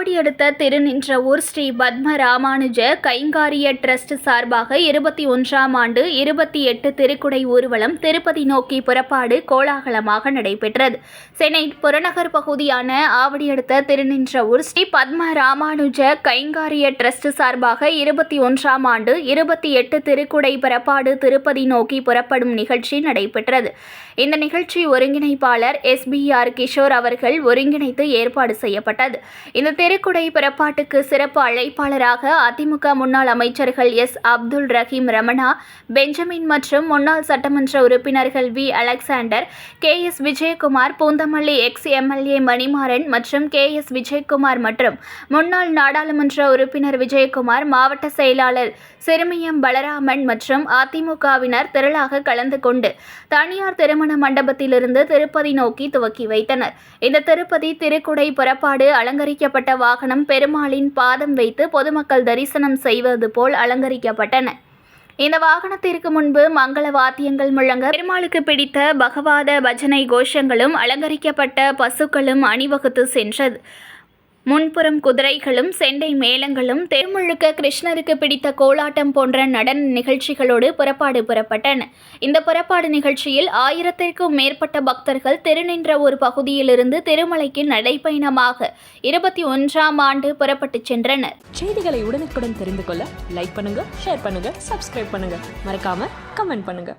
அடுத்த திருநின்றவூர் ஸ்ரீ பத்ம ராமானுஜ கைங்காரிய டிரஸ்ட் சார்பாக இருபத்தி ஒன்றாம் ஆண்டு இருபத்தி எட்டு திருக்குடை ஊர்வலம் திருப்பதி நோக்கி புறப்பாடு கோலாகலமாக நடைபெற்றது. சென்னை புறநகர் பகுதியான ஆவடி அடுத்த திருநின்றவூர் ஸ்ரீ பத்ம ராமானுஜ கைங்காரிய டிரஸ்ட் சார்பாக இருபத்தி ஒன்றாம் ஆண்டு இருபத்தி எட்டு திருக்குடை புறப்பாடு திருப்பதி நோக்கி புறப்படும் நிகழ்ச்சி நடைபெற்றது. இந்த நிகழ்ச்சி ஒருங்கிணைப்பாளர் எஸ்பிஆர் கிஷோர் அவர்கள் ஒருங்கிணைத்து ஏற்பாடு செய்யப்பட்டது. இந்த திருக்குடை புறப்பாட்டுக்கு சிறப்பு அழைப்பாளராக அதிமுக முன்னாள் அமைச்சர்கள் எஸ். அப்துல் ரஹீம் ரமணா பெஞ்சமின் மற்றும் முன்னாள் சட்டமன்ற உறுப்பினர்கள் V. Alexander K. S. Vijayakumar Poonamallee ex. MLA Manimaran மற்றும் கே. எஸ். விஜயகுமார் மற்றும் முன்னாள் நாடாளுமன்ற உறுப்பினர் விஜயகுமார் மாவட்ட செயலாளர் சிறுமியம் பலராமன் மற்றும் அதிமுகவினர் திரளாக கலந்து கொண்டு தனியார் திருமண மண்டபத்திலிருந்து திருப்பதி நோக்கி துவக்கி வைத்தனர். இந்த திருப்பதி திருக்குடை புறப்பாடு அலங்கரிக்கப்பட்ட வாகனம் பெருமாளின் பாதம் வைத்து பொதுமக்கள் தரிசனம் செய்வது போல் அலங்கரிக்கப்பட்டன. இந்த வாகனத்திற்கு முன்பு மங்கள வாத்தியங்கள் முழங்க பெருமாளுக்கு பிடித்த பகவாத பஜனை கோஷங்களும் அலங்கரிக்கப்பட்ட பசுக்களும் அணிவகுத்து சென்றது. முன்புறம் குதிரைகளும் செண்டை மேளங்களும் தெருமுழுக்க கிருஷ்ணருக்கு பிடித்த கோலாட்டம் போன்ற நடன நிகழ்ச்சிகளோடு புறப்பாடு புறப்பட்டன. இந்த புறப்பாடு நிகழ்ச்சியில் ஆயிரத்திற்கும் மேற்பட்ட பக்தர்கள் திருநின்ற ஒரு பகுதியிலிருந்து திருமலைக்கு நடைப்பயணமாக இருபத்தி ஒன்றாம் ஆண்டு புறப்பட்டுச் சென்றனர். செய்திகளை உடனுக்குடன் தெரிந்து கொள்ள லைக் பண்ணுங்க ஷேர் பண்ணுங்க சப்ஸ்கிரைப் பண்ணுங்க. மறக்காம கமெண்ட் பண்ணுங்க.